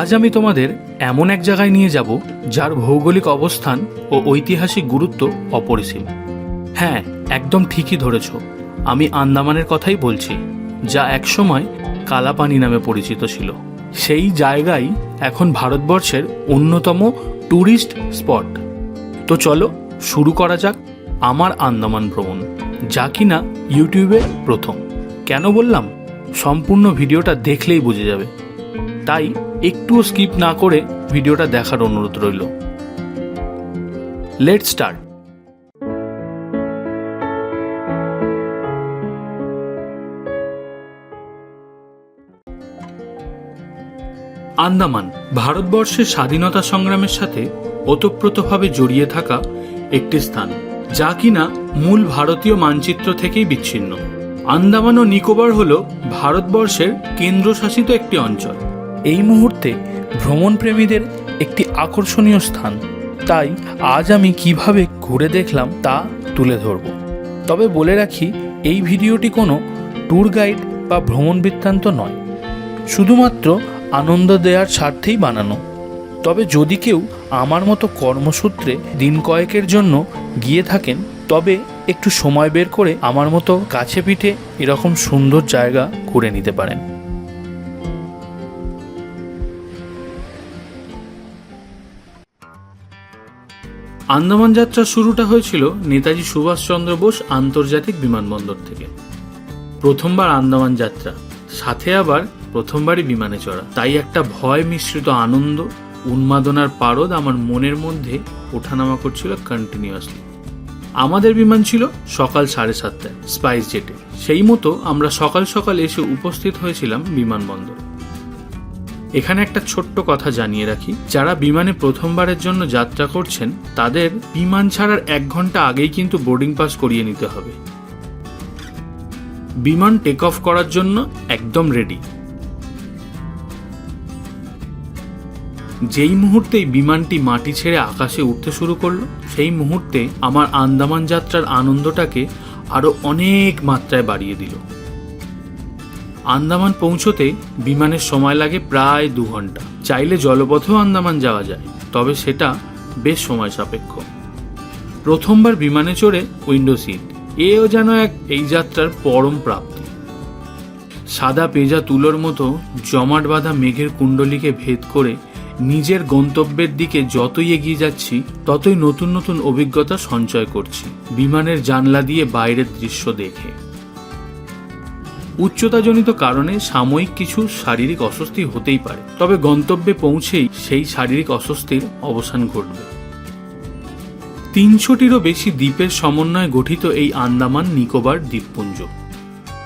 আজ আমি তোমাদের এমন এক জায়গায় নিয়ে যাব, যার ভৌগোলিক অবস্থান ও ঐতিহাসিক গুরুত্ব অপরিসীম। হ্যাঁ একদম ঠিকই ধরেছ। আমি আন্দামানের কথাই বলছি, যা একসময় কালাপানি নামে পরিচিত ছিল। সেই জায়গায় এখন ভারতবর্ষের অন্যতম ট্যুরিস্ট স্পট। তো চলো, শুরু করা যাক আমার আন্দামান ভ্রমণ, যা কিনা ইউটিউবে প্রথম। কেন বললাম? সম্পূর্ণ ভিডিওটা দেখলেই বুঝে যাবে। তাই একটুও স্কিপ না করে ভিডিওটা দেখার অনুরোধ রইল। লেট স্টার্ট আন্দামান, ভারতবর্ষের স্বাধীনতা সংগ্রামের সাথে ওতপ্রোতভাবে জড়িয়ে থাকা একটি স্থান, যা কিনা মূল ভারতীয় মানচিত্র থেকেই বিচ্ছিন্ন। আন্দামান ও নিকোবর হল ভারতবর্ষের কেন্দ্রশাসিত একটি অঞ্চল। এই মুহূর্তে ভ্রমণপ্রেমীদের একটি আকর্ষণীয় স্থান। তাই আজ আমি কীভাবে ঘুরে দেখলাম তা তুলে ধরব। তবে বলে রাখি, এই ভিডিওটি কোনো ট্যুর গাইড বা ভ্রমণ বৃত্তান্ত নয়। শুধুমাত্র আনন্দ দেওয়ার স্বার্থেই বানানো। তবে যদি কেউ আমার মতো কর্মসূত্রে দিন কয়েকের জন্য গিয়ে থাকেন, তবে একটু সময় বের করে আমার মতো কাছে পিঠে এরকম সুন্দর জায়গা ঘুরে নিতে পারেন। আন্দামান যাত্রার শুরুটা হয়েছিল নেতাজি সুভাষচন্দ্র বোস আন্তর্জাতিক বিমানবন্দর থেকে। প্রথমবার আন্দামান যাত্রা, সাথে আবার প্রথমবারই বিমানে চড়া। তাই একটা ভয় মিশ্রিত আনন্দ, উন্মাদনার পারদ আমার মনের মধ্যে ওঠানামা করছিল কন্টিনিউয়াসলি আমাদের বিমান ছিল সকাল সাড়ে সাতটায়, স্পাইস জেটে। সেই মতো আমরা সকাল সকাল এসে উপস্থিত হয়েছিলাম বিমানবন্দরে। এখানে একটা ছোট্ট কথা জানিয়ে রাখি। যারা বিমানে প্রথমবারের জন্য যাত্রা করছেন, তাদের বিমান ছাড়ার এক ঘণ্টা আগেই কিন্তু বোর্ডিং পাস করিয়ে নিতে হবে। বিমান টেক অফ করার জন্য একদম রেডি যেই মুহূর্তেই বিমানটি মাটি ছেড়ে আকাশে উঠতে শুরু করল, সেই মুহূর্তে আমার আন্দামান যাত্রার আনন্দটাকে আরও অনেক মাত্রায় বাড়িয়ে দিল। আন্দামান পৌঁছতে বিমানের সময় লাগে প্রায় দু ঘণ্টা। চাইলে জলপথেও আন্দামান যাওয়া যায়, তবে সেটা বেশ সময় সাপেক্ষ। প্রথমবার বিমানে চড়ে উইন্ডো সিট, এও যেন এক এই যাত্রার পরম প্রাপ্তি। সাদা পেজা তুলোর মতো জমাট বাঁধা মেঘের কুণ্ডলিকে ভেদ করে নিজের গন্তব্যের দিকে যতই এগিয়ে যাচ্ছি, ততই নতুন নতুন অভিজ্ঞতা সঞ্চয় করছি। বিমানের জানলা দিয়ে বাইরের দৃশ্য দেখে। উচ্চতাজনিত কারণে সাময়িক কিছু শারীরিক অস্বস্তি হতেই পারে। তবে গন্তব্যে পৌঁছেই সেই শারীরিক অস্বস্তির অবসান ঘটবে। তিনশোটিরও বেশি দ্বীপের সমন্বয়ে গঠিত এই আন্দামান নিকোবর দ্বীপপুঞ্জ।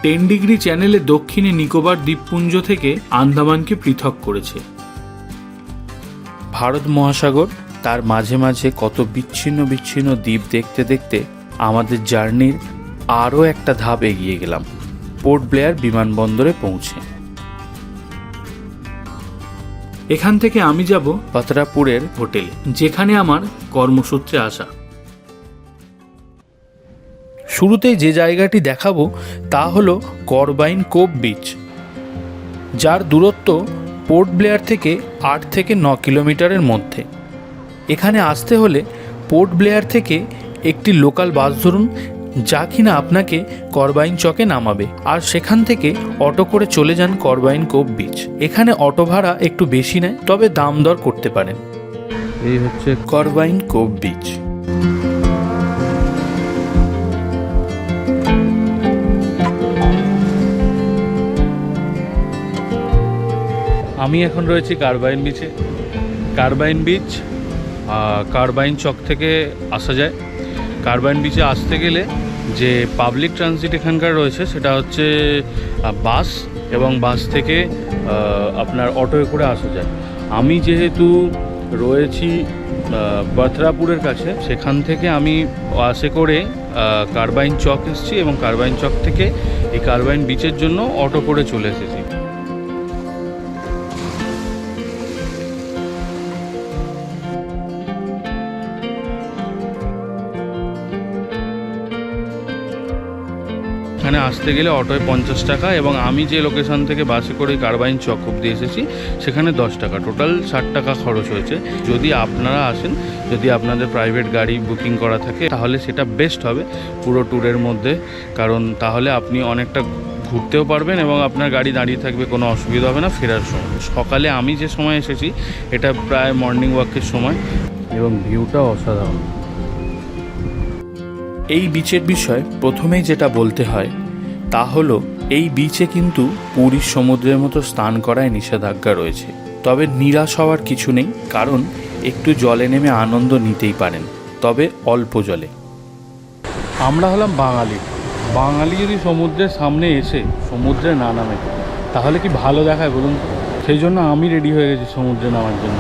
টেন ডিগ্রি চ্যানেলে দক্ষিণে নিকোবর দ্বীপপুঞ্জ থেকে আন্দামানকে পৃথক করেছে। ভারত মহাসাগর তার মাঝে মাঝে কত বিচ্ছিন্ন বিচ্ছিন্ন দ্বীপ দেখতে দেখতে আমাদের জার্নির আরও একটা ধাপ এগিয়ে গেলাম। পোর্ট ব্লেয়ার বিমানবন্দরে পৌঁছে। এখান থেকে আমি যাব পাতরাপুরের হোটেলে যেখানে আমার কর্মসূত্রে আসা। শুরুতেই যে জায়গাটি দেখাবো তা হলো করবাইন কোপ বিচ যার দূরত্ব পোর্ট ব্লেয়ার থেকে আট থেকে ন কিলোমিটারের মধ্যে। এখানে আসতে হলে পোর্ট ব্লেয়ার থেকে একটি লোকাল বাস ধরুন যা কিনা আপনাকে করবাইন চকে নামাবে। আর সেখান থেকে অটো করে চলে যান করবাইন কোপ বিচ। এখানে অটো ভাড়া একটু বেশি নেয় তবে দাম দর করতে পারেন। এই হচ্ছে করবাইন কোপ বিচ। আমি এখন রয়েছি কারবাইন বিচে। কারবাইন বিচ কারবাইন চক থেকে আসা যায়। কারবাইন বিচে আসতে গেলে যে পাবলিক ট্রানজিট এখানকার রয়েছে, সেটা হচ্ছে বাস এবং বাস থেকে আপনার অটোয় করে আসা যায়। আমি যেহেতু রয়েছি বথরাপুরের কাছে, সেখান থেকে আমি বাসে করে কারবাইন চক এসেছি এবং কারবাইন চক থেকে এই কারবাইন বিচের জন্য অটো করে চলে এসেছি। এখানে আসতে গেলে অটোয় পঞ্চাশ টাকা এবং আমি যে লোকেশন থেকে বাসে করে কারবাইন চক অব্দি এসেছি, সেখানে দশ টাকা। টোটাল ষাট টাকা খরচ হয়েছে। যদি আপনারা আসেন, যদি আপনাদের প্রাইভেট গাড়ি বুকিং করা থাকে, তাহলে সেটা বেস্ট হবে পুরো ট্যুরের মধ্যে। কারণ তাহলে আপনি অনেকটা ঘুরতেও পারবেন এবং আপনার গাড়ি দাঁড়িয়ে থাকবে, কোনো অসুবিধা হবে না ফেরার সময়। সকালে আমি যে সময় এসেছি, এটা প্রায় মর্নিং ওয়াকের সময় এবং ভিউটা অসাধারণ। এই বিচের বিষয় প্রথমেই যেটা বলতে হয় তা হলো, এই বিচে কিন্তু পুরীর সমুদ্রের মতো স্নান করায় নিষেধাজ্ঞা রয়েছে। তবে নিরাশ হওয়ার কিছু নেই, কারণ একটু জলে নেমে আনন্দ নিতেই পারেন, তবে অল্প জলে। আমরা হলাম বাঙালি। বাঙালি যদি সমুদ্রের সামনে এসে সমুদ্রে না নামে, তাহলে কি ভালো দেখায় বলুন সেই জন্য আমি রেডি হয়ে গেছি সমুদ্রে নামার জন্য।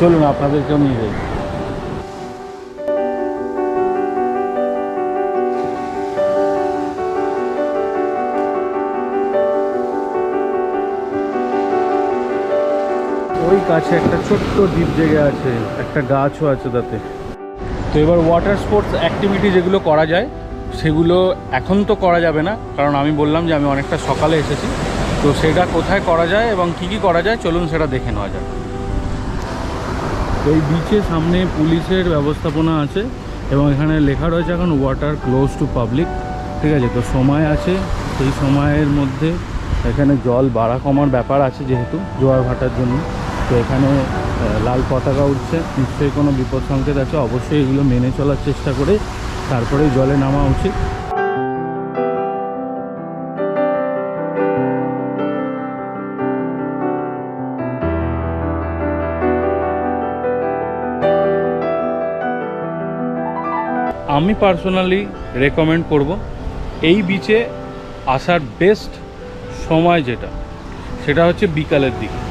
চলুন, আপনাদেরকেও নিয়ে যাই। ওই কাছে একটা ছোট্ট দ্বীপ জেগে আছে একটা গাছও আছে তাতে। তো এবার ওয়াটার স্পোর্টস অ্যাক্টিভিটি যেগুলো করা যায় সেগুলো এখন তো করা যাবে না কারণ আমি বললাম যে আমি অনেকটা সকালে এসেছি। তো সেটা কোথায় করা যায় এবং কী কী করা যায় চলুন সেটা দেখে নেওয়া যাক। তো এই বিচের সামনে পুলিশের ব্যবস্থাপনা আছে এবং এখানে লেখা রয়েছে এখন ওয়াটার ক্লোজ টু পাবলিক ঠিক আছে তো সময় আছে সেই সময়ের মধ্যে এখানে জল বাড়া কমার ব্যাপার আছে যেহেতু জোয়ার ভাটার জন্য। তো এখানে লাল পতাকা উঠছে। নিশ্চয়ই কোনো বিপদ সংকেত আছে। অবশ্যই এগুলো মেনে চলার চেষ্টা করে তারপরেই জলে নামা উচিত। আমি পার্সোনালি রেকমেন্ড করব, এই বিচে আসার বেস্ট সময় যেটা, সেটা হচ্ছে বিকালের দিকে।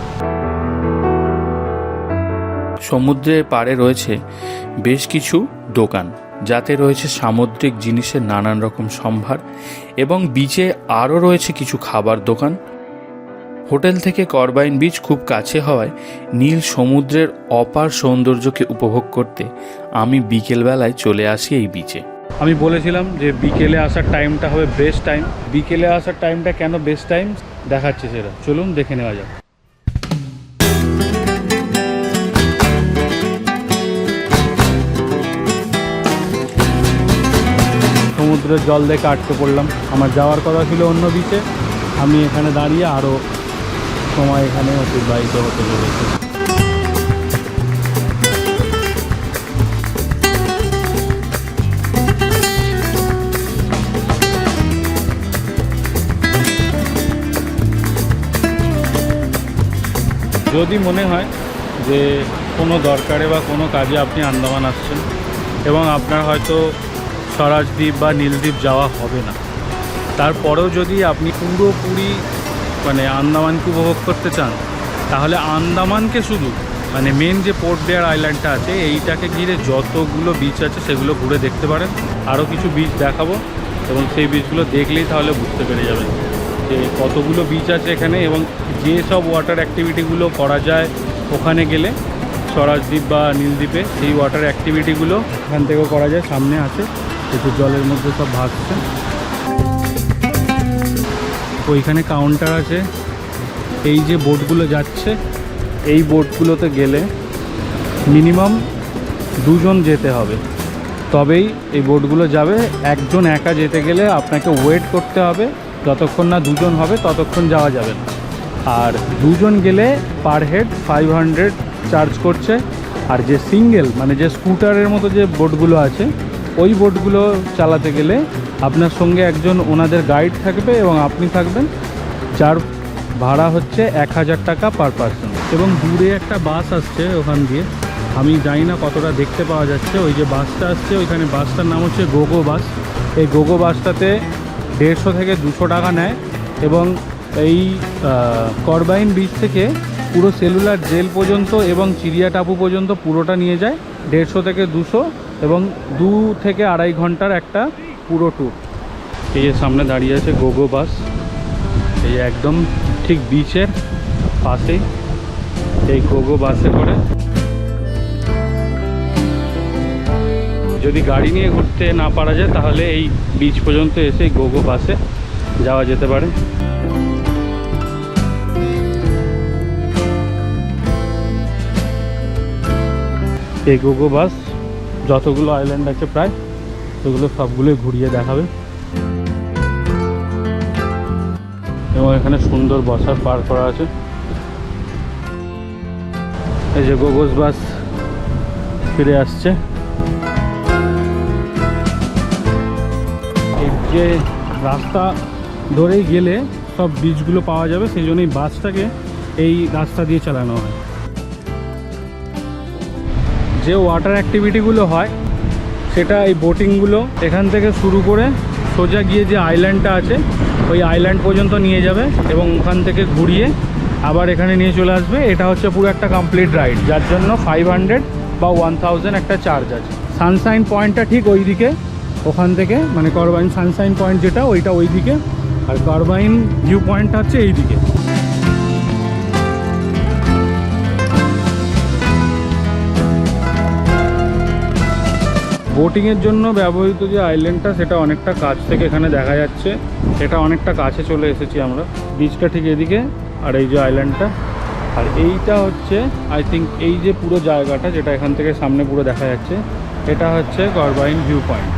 সমুদ্রের পাড়ে রয়েছে বেশ কিছু দোকান, যাতে রয়েছে সামুদ্রিক জিনিসের নানান রকম সম্ভার এবং বিচে আরও রয়েছে কিছু খাবার দোকান। হোটেল থেকে করবাইন বিচ খুব কাছে হওয়ায় নীল সমুদ্রের অপার সৌন্দর্যকে উপভোগ করতে আমি বিকেলবেলায় চলে আসি এই বিচে আমি বলেছিলাম যে বিকেলে আসার টাইমটা হবে বেস্ট টাইম বিকেলে আসার টাইমটা কেন বেস্ট টাইম দেখাচ্ছে সেটা। চলুন দেখে নেওয়া যাক। সমুদ্রের জল দেখে আটকে পড়লাম। আমার যাওয়ার কথা ছিল অন্য বিচে আমি এখানে দাঁড়িয়ে আরও সময় এখানে অতিবাহিত হতে চলেছে যদি মনে হয় যে কোনো দরকারে বা কোনো কাজে আপনি আন্দামান আসছেন, এবং আপনার হয়তো স্বরাজদ্বীপ বা নীলদ্বীপ যাওয়া হবে না। তারপরেও যদি আপনি পুরোপুরি মানে আন্দামানকে উপভোগ করতে চান, তাহলে আন্দামানকে শুধু মানে মেন যে পোর্ট ব্লেয়ার আইল্যান্ডটা আছে, এইটাকে ঘিরে যতগুলো বিচ আছে, সেগুলো ঘুরে দেখতে পারেন। আরও কিছু বিচ দেখাবো এবং সেই বিচগুলো দেখলেই তাহলে বুঝতে পেরে যাবেন যে কতগুলো বিচ আছে এখানে এবং যে সব ওয়াটার অ্যাক্টিভিটিগুলো করা যায় ওখানে গেলে, স্বরাজদ্বীপ বা নীলদ্বীপে, সেই ওয়াটার অ্যাক্টিভিটিগুলো এখান থেকেও করা যায়, সামনে আছে। একটু জলের মধ্যে সব ভাসছে ওইখানে কাউন্টার আছে। এই যে বোটগুলো যাচ্ছে, এই বোটগুলোতে গেলে মিনিমাম দুজন যেতে হবে। তবেই এই বোটগুলো যাবে। একজন একা যেতে গেলে আপনাকে ওয়েট করতে হবে। যতক্ষণ না দুজন হবে, ততক্ষণ যাওয়া যাবে না। আর দুজন গেলে per head five hundred charge করছে। আর যে সিঙ্গেল মানে যে স্কুটারের মতো যে বোটগুলো আছে ওই বোটগুলো চালাতে গেলে আপনার সঙ্গে একজন ওনাদের গাইড থাকবে এবং আপনি থাকবেন, যার ভাড়া হচ্ছে এক হাজার টাকা পার পার্সন। এবং দূরে একটা বাস আসছে ওখান দিয়ে। আমি জানি না কতটা দেখতে পাওয়া যাচ্ছে। ওই যে বাসটা আসছে, ওইখানে বাসটার নাম হচ্ছে গোগো বাস। এই গোগো বাসটাতে দেড়শো থেকে দুশো টাকা নেয় এবং এই করবাইন বিচ থেকে পুরো সেলুলার জেল পর্যন্ত এবং চিড়িয়া টাপু পর্যন্ত পুরোটা নিয়ে যায়। দেড়শো থেকে দুশো এবং দু থেকে আড়াই ঘণ্টার একটা পুরো ট্যুর এই যে সামনে দাঁড়িয়ে আছে গোগো বাস এই একদম ঠিক বিচের পাশেই এই গোগো বাসে করে। যদি গাড়ি নিয়ে ঘুরতে না পারা যায়, তাহলে এই বিচ পর্যন্ত এসে গোগো বাসে যাওয়া যেতে পারে। এই গোগো বাস যতগুলো আইল্যান্ড আছে প্রায়, সেগুলো সবগুলোই ঘুরিয়ে দেখাবে। এবং এখানে সুন্দর বসার পার করা আছে। এই যে গোগোস বাস ফিরে আসছে। যে রাস্তা ধরেই গেলে সব বীজগুলো পাওয়া যাবে, সেই জন্যই বাসটাকে এই রাস্তা দিয়ে চালানো হয়। যে ওয়াটার অ্যাক্টিভিটিগুলো হয়, সেটা এই বোটিংগুলো এখান থেকে শুরু করে সোজা গিয়ে যে আইল্যান্ডটা আছে, ওই আইল্যান্ড পর্যন্ত নিয়ে যাবে এবং ওখান থেকে ঘুরিয়ে আবার এখানে নিয়ে চলে আসবে। এটা হচ্ছে পুরো একটা কমপ্লিট রাইড যার জন্য ফাইভ হান্ড্রেড বা ওয়ান একটা চার্জ আছে। সানসাইন পয়েন্টটা ঠিক ওই দিকে ওখান থেকে মানে করবাইন সানসাইন পয়েন্ট যেটা, ওইটা ওই দিকে আর করবাইন ভিউ পয়েন্টটা হচ্ছে এই দিকে বোটিংয়ের জন্য ব্যবহৃত যে আইল্যান্ডটা, সেটা অনেকটা কাছ থেকে এখানে দেখা যাচ্ছে। এটা অনেকটা কাছে চলে এসেছি আমরা। বিচটা ঠিক এদিকে আর এই যে আইল্যান্ডটা। আর এইটা হচ্ছে আই থিঙ্ক এই যে পুরো জায়গাটা, যেটা এখান থেকে সামনে পুরো দেখা যাচ্ছে, এটা হচ্ছে গরবাইন ভিউ পয়েন্ট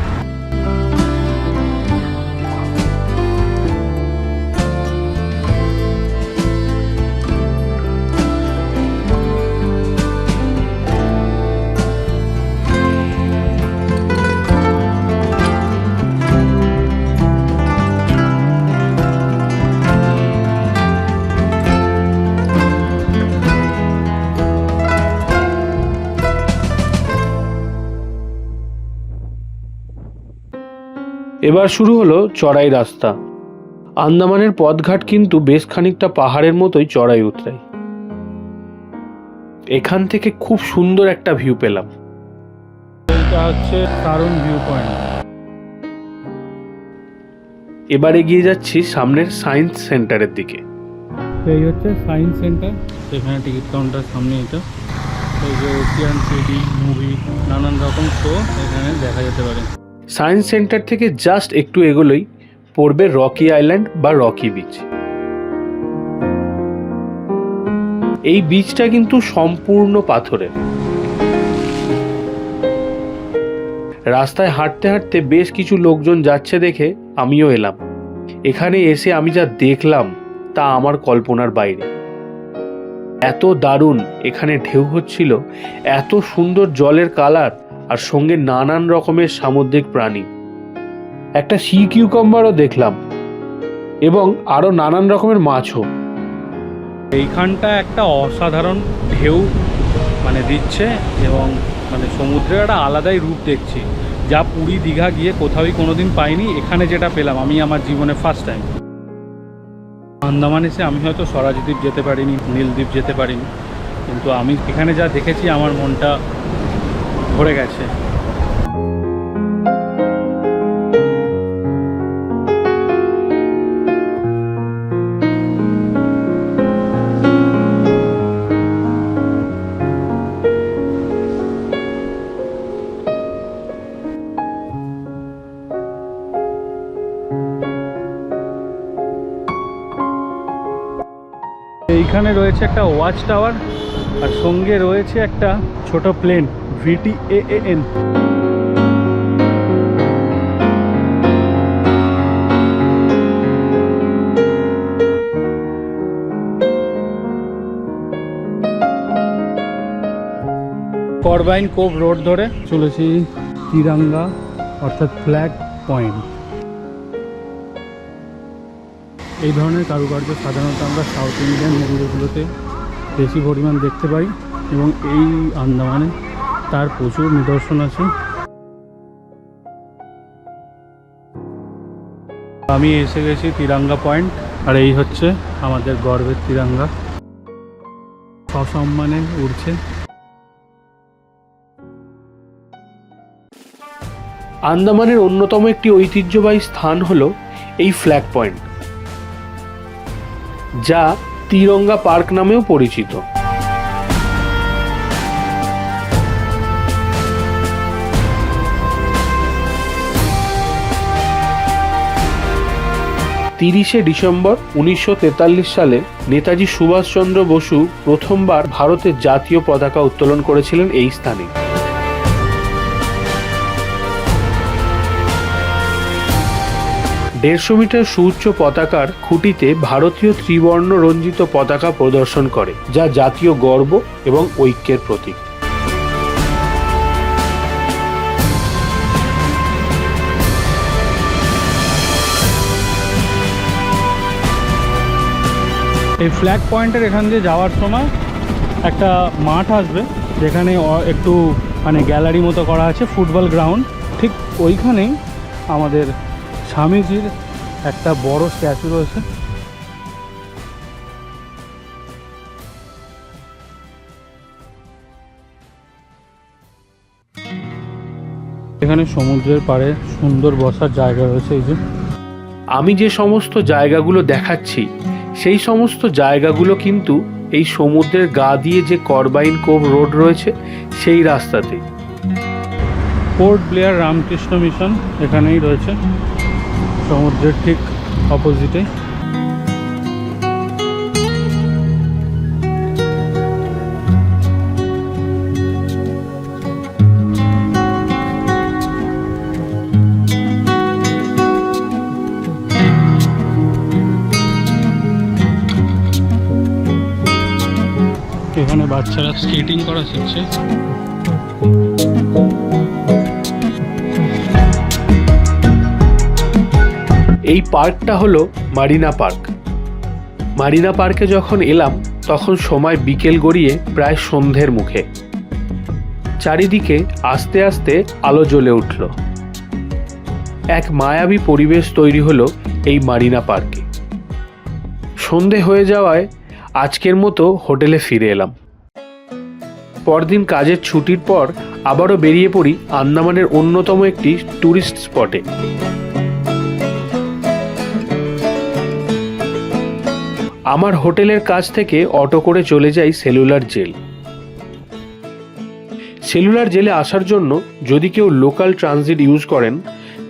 এবার শুরু হলো চড়াই রাস্তা। আন্দামানের পথঘাট কিন্তু বেশ খানিকটা পাহাড়ের মতোই চড়াই উতরাই। এখান থেকে খুব সুন্দর একটা ভিউ পেলাম। হচ্ছে ভিউ পয়েন্ট এবার এগিয়ে যাচ্ছি সামনের সায়েন্স সেন্টারের দিকে। এই হচ্ছে সায়েন্স সেন্টার এখানে টিকিট কাউন্টার সামনে এটা। এই যে সিটি মুভি নানান রকম শো এখানে দেখা যেতে পারে। সায়েন্স সেন্টার থেকে জাস্ট একটু এগোলেই পড়বে রকি আইল্যান্ড বা রকি বিচ। এই বিচটা কিন্তু সম্পূর্ণ পাথরের। রাস্তায় হাঁটতে হাঁটতে বেশ কিছু লোকজন যাচ্ছে দেখে আমিও এলাম। এখানে এসে আমি যা দেখলাম তা আমার কল্পনার বাইরে। এত দারুণ এখানে ঢেউ হচ্ছিল, এত সুন্দর জলের কালার আর সঙ্গে নানান রকমের সামুদ্রিক প্রাণী। একটা সি কিউকাম্বারও দেখলাম এবং আরও নানান রকমের মাছও। এইখানটা একটা অসাধারণ ঢেউ মানে দিচ্ছে এবং মানে সমুদ্রের একটা আলাদাই রূপ দেখছি। যা পুরী, দীঘা গিয়ে কোথাওই কোনোদিন পাইনি, এখানে যেটা পেলাম আমি আমার জীবনে ফার্স্ট টাইম আন্দামান এসে আমি হয়তো স্বরাজদ্বীপ যেতে পারিনি নীলদ্বীপ যেতে পারিনি, কিন্তু আমি এখানে যা দেখেছি, আমার মনটা ভরে গেছে। এইখানে রয়েছে একটা ওয়াচ টাওয়ার আর সঙ্গে রয়েছে একটা ছোট প্লেন ভিটি এন করবাইন কোভ রোড ধরে চলেছি তিরাঙ্গা অর্থাৎ ফ্ল্যাগ পয়েন্ট। এই ধরনের কারুকার্য সাধারণত আমরা সাউথ ইন্ডিয়ান মুভিগুলোতে বেশি পরিমাণ দেখতে পাই এবং এই আন্দামানে তার প্রচুর নিদর্শন আছে। আমি এসে গেছি তিরাঙ্গা পয়েন্ট, আর এই হচ্ছে আমাদের গর্বের তিরাঙ্গা। সসম্মানে উড়ছে। আন্দামানের অন্যতম একটি ঐতিহ্যবাহী স্থান হলো এই ফ্ল্যাগ পয়েন্ট, যা তিরঙ্গা পার্ক নামেও পরিচিত। তিরিশে ডিসেম্বর উনিশশো তেতাল্লিশ সালে নেতাজি সুভাষচন্দ্র বসু প্রথমবার ভারতের জাতীয় পতাকা উত্তোলন করেছিলেন এই স্থানে। দেড়শো মিটার সুউচ্চ পতাকার খুঁটিতে ভারতীয় ত্রিবর্ণ রঞ্জিত পতাকা প্রদর্শন করে, যা জাতীয় গর্ব এবং ঐক্যের প্রতীক। এই ফ্ল্যাগ পয়েন্টের এখান দিয়ে যাওয়ার সময় একটা মাঠ আসবে, যেখানে একটু মানে গ্যালারি মতো করা আছে ফুটবল গ্রাউন্ড ঠিক ওইখানেই আমাদের স্বামীজির একটা বড় স্ট্যাচু রয়েছে। এখানে সমুদ্রের পাড়ে সুন্দর বসার জায়গা রয়েছে এই যে। আমি যে সমস্ত জায়গাগুলো দেখাচ্ছি সেই সমস্ত জায়গাগুলো কিন্তু এই সমুদ্রের গা দিয়ে যে করবাইন কোভ রোড রয়েছে, সেই রাস্তাতে। পোর্ট ব্লেয়ার রামকৃষ্ণ মিশন এখানেই রয়েছে। সমুদ্রের ঠিক অপোজিটে বাচ্চারা স্কেটিং করা শিখছে। এই পার্কটা হলো মারিনা পার্ক। মারিনা পার্কে যখন এলাম, তখন সময় বিকেল গড়িয়ে প্রায় সন্ধ্যের মুখে। চারিদিকে আস্তে আস্তে আলো জ্বলে উঠল। এক মায়াবী পরিবেশ তৈরি হলো এই মারিনা পার্কে। সন্ধে হয়ে যাওয়ায় আজকের মতো হোটেলে ফিরে এলাম। পরদিন কাজের ছুটির পর আবারও বেরিয়ে পড়ি আন্দামানের অন্যতম একটি ট্যুরিস্ট স্পটে। আমার হোটেলের কাছ থেকে অটো করে চলে যাই সেলুলার জেল। সেলুলার জেলে আসার জন্য যদি কেউ লোকাল ট্রানজিট ইউজ করেন,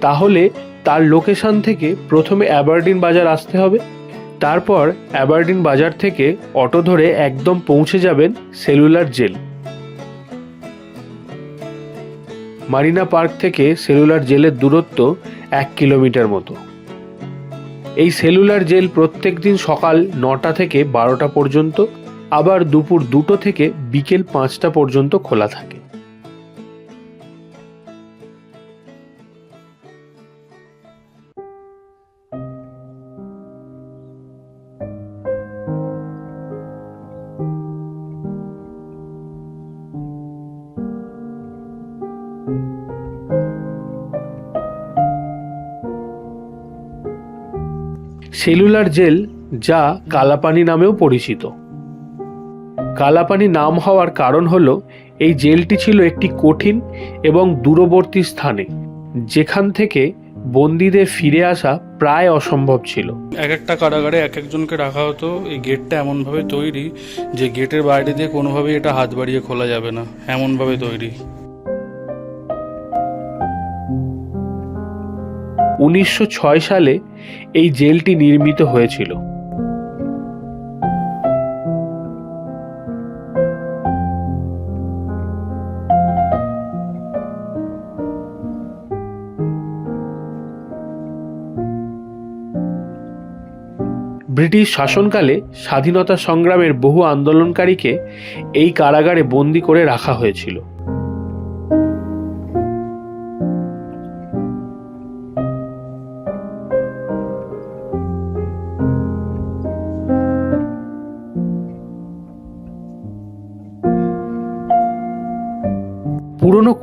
তাহলে তার লোকেশন থেকে প্রথমে অ্যাবারডিন বাজার আসতে হবে, তারপর অ্যাবারডিন বাজার থেকে অটো ধরে একদম পৌঁছে যাবেন সেলুলার জেল। মারিনা পার্ক থেকে সেলুলার জেলের দূরত্ব এক কিলোমিটার মতো। এই সেলুলার জেল প্রত্যেক দিন সকাল নটা থেকে বারোটা পর্যন্ত, আবার দুপুর দুটো থেকে বিকেল পাঁচটা পর্যন্ত খোলা থাকে। সেলুলার জেল যা কালাপানি নামেও পরিচিত। কালাপানি নাম হওয়ার কারণ হল, এই জেলটি ছিল একটি কঠিন এবং দূরবর্তী স্থানে, যেখান থেকে বন্দীদের ফিরে আসা প্রায় অসম্ভব ছিল। এক একটা কারাগারে এক একজনকে রাখা হতো, এই গেটটা এমনভাবে তৈরি যে গেটের বাইরে দিয়ে কোনোভাবেই এটা হাত বাড়িয়ে খোলা যাবে না, এমনভাবে তৈরি। উনিশশো ছয় সালে এই জেলটি নির্মিত হয়েছিল। ব্রিটিশ শাসনকালে স্বাধীনতা সংগ্রামের বহু আন্দোলনকারীকে এই কারাগারে বন্দি করে রাখা হয়েছিল।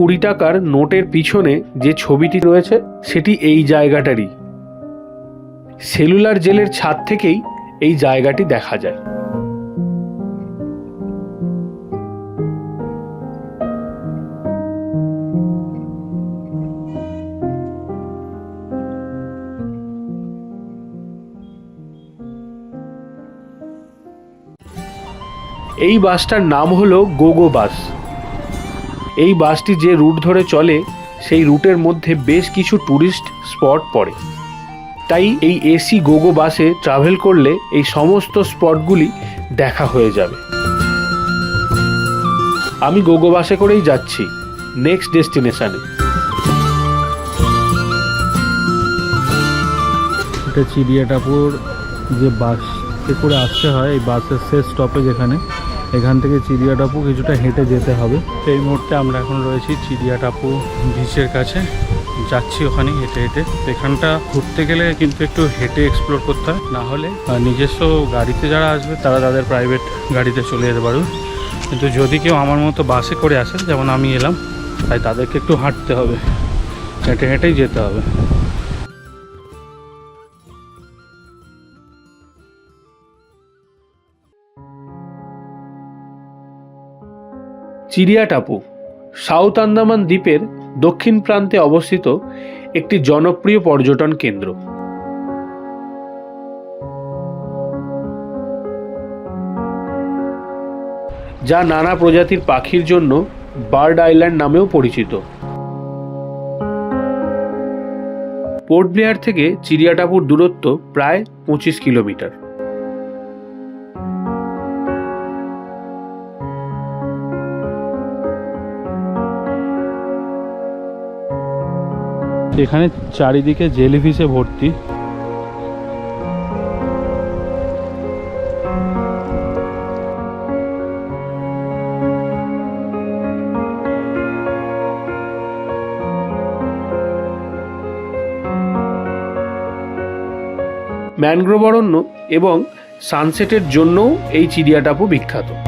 কুড়ি টাকার নোটের পিছনে যে ছবিটি রয়েছে, সেটি এই জায়গাটারই। সেলুলার জেলের ছাদ থেকেই এই জায়গাটি দেখা যায়। এই বাসটার নাম হলো গোগো বাস। এই বাসটি যে রুট ধরে চলে, সেই রুটের মধ্যে বেশ কিছু ট্যুরিস্ট স্পট পড়ে। তাই এই এসি গোগো বাসে ট্রাভেল করলে এই সমস্ত স্পটগুলি দেখা হয়ে যাবে। আমি গোগো বাসে করেই যাচ্ছি নেক্সট ডেস্টিনেশানে এটা চিড়িয়াটাপুর, যে বাসে করে আসতে হয়, এই বাসের শেষ স্টপেজ এখানে এখান থেকে চিড়িয়াটাপু কিছুটা হেঁটে যেতে হবে। এই মুহূর্তে আমরা এখন রয়েছি চিড়িয়াটাপু বিচের কাছে। যাচ্ছি ওখানে হেঁটে হেঁটে। এখানটা ঘুরতে গেলে কিন্তু একটু হেঁটে এক্সপ্লোর করতে হয়। না হলে নিজস্ব গাড়িতে যারা আসবে, তারা তাদের প্রাইভেট গাড়িতে চলে যেতে পারবে। কিন্তু যদি কেউ আমার মতো বাসে করে আসে, যেমন আমি এলাম, তাই তাদেরকে একটু হাঁটতে হবে। হেঁটে হেঁটেই যেতে হবে। চিড়িয়া টাপু, সাউথ আন্দামান দ্বীপের দক্ষিণ প্রান্তে অবস্থিত একটি জনপ্রিয় পর্যটন কেন্দ্র। যা নানা প্রজাতির পাখির জন্য বার্ড আইল্যান্ড নামেও পরিচিত। পোর্ট ব্লেয়ার থেকে চিড়িয়াটাপুর দূরত্ব প্রায় পঁচিশ কিলোমিটার। এখানে চারিদিকে জেলিফিশে ভর্তি। ম্যানগ্রোভ অরণ্য এবং সানসেটের জন্যও এই চিড়িয়াটাপু বিখ্যাত।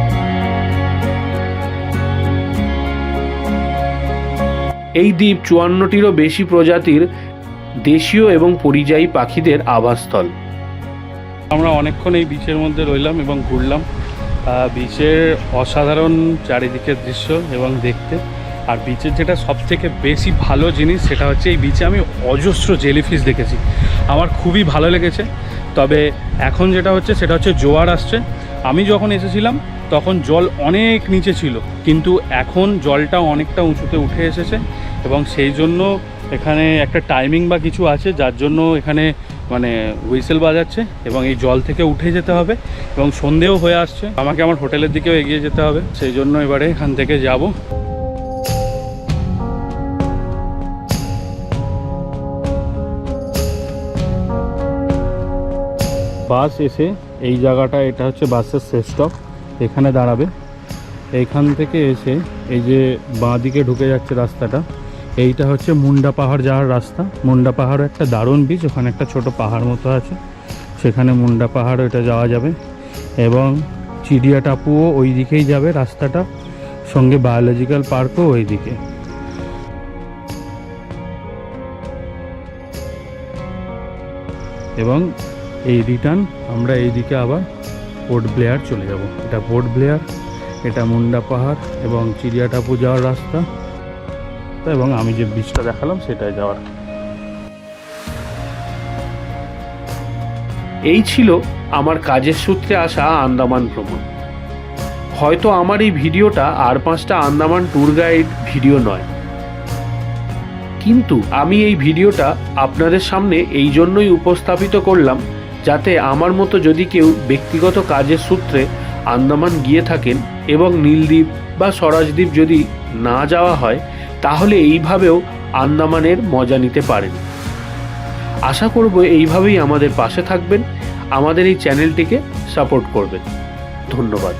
এই দ্বীপ চুয়ান্নটিরও বেশি প্রজাতির দেশীয় এবং পরিযায়ী পাখিদের আবাসস্থল। আমরা অনেকক্ষণ এই বিচের মধ্যে রইলাম এবং ঘুরলাম। বিচের অসাধারণ চারিদিকের দৃশ্য এবং দেখতে। আর বিচের যেটা সব থেকে বেশি ভালো জিনিস সেটা হচ্ছে এই বিচে আমি অজস্র জেলিফিশ দেখেছি। আমার খুবই ভালো লেগেছে। তবে এখন যেটা হচ্ছে সেটা হচ্ছে জোয়ার আসছে। আমি যখন এসেছিলাম, তখন জল অনেক নিচে ছিল, কিন্তু এখন জলটা অনেকটা উঁচুতে উঠে এসেছে এবং সেই জন্য এখানে একটা টাইমিং বা কিছু আছে, যার জন্য এখানে মানে হুইসেল বাজাচ্ছে এবং এই জল থেকে উঠে যেতে হবে এবং সন্ধেও হয়ে আসছে। আমাকে আমার হোটেলের দিকেও এগিয়ে যেতে হবে, সেই জন্য এবারে এখান থেকে যাব। বাস এসে এই জায়গাটা, এটা হচ্ছে বাসের শেষ স্টপ, এখানে দাঁড়াবে। এইখান থেকে এসে এই যে বাঁ দিকে ঢুকে যাচ্ছে রাস্তাটা, এইটা হচ্ছে মুন্ডা পাহাড় যাওয়ার রাস্তা। মুন্ডা পাহাড় একটা দারুণ বীচ ওখানে একটা ছোট পাহাড় মতো আছে। সেখানে মুন্ডা পাহাড় ওটা যাওয়া যাবে। এবং চিড়িয়া টাপুও ওই দিকেই যাবে রাস্তাটা, সঙ্গে বায়োলজিক্যাল পার্কও ওই দিকে। এবং এই রিটার্ন আমরা এইদিকে আবার পোর্ট ব্লেয়ার চলে যাব। এটা পোর্ট ব্লেয়ার এটা মুন্ডা পাহাড় এবং চিড়িয়াটাপু যাওয়ার রাস্তা। এবং আমি যে বীজটা দেখালাম, সেটাই যাওয়ার। এই ছিল আমার কাজের সূত্রে আসা আন্দামান ভ্রমণ। হয়তো আমার এই ভিডিওটা আর পাঁচটা আন্দামান ট্যুর গাইড ভিডিও নয়। কিন্তু আমি এই ভিডিওটা আপনাদের সামনে এই জন্যই উপস্থাপিত করলাম যাতে আমার মতো যদি কেউ ব্যক্তিগত কাজের সূত্রে আন্দামান গিয়ে থাকেন এবং নীলদ্বীপ বা স্বরাজদ্বীপ যদি না যাওয়া হয়, তাহলে এইভাবেও আন্দামানের মজা নিতে পারেন। আশা করব এইভাবেই আমাদের পাশে থাকবেন। আমাদের এই চ্যানেলটিকে সাপোর্ট করবেন। ধন্যবাদ।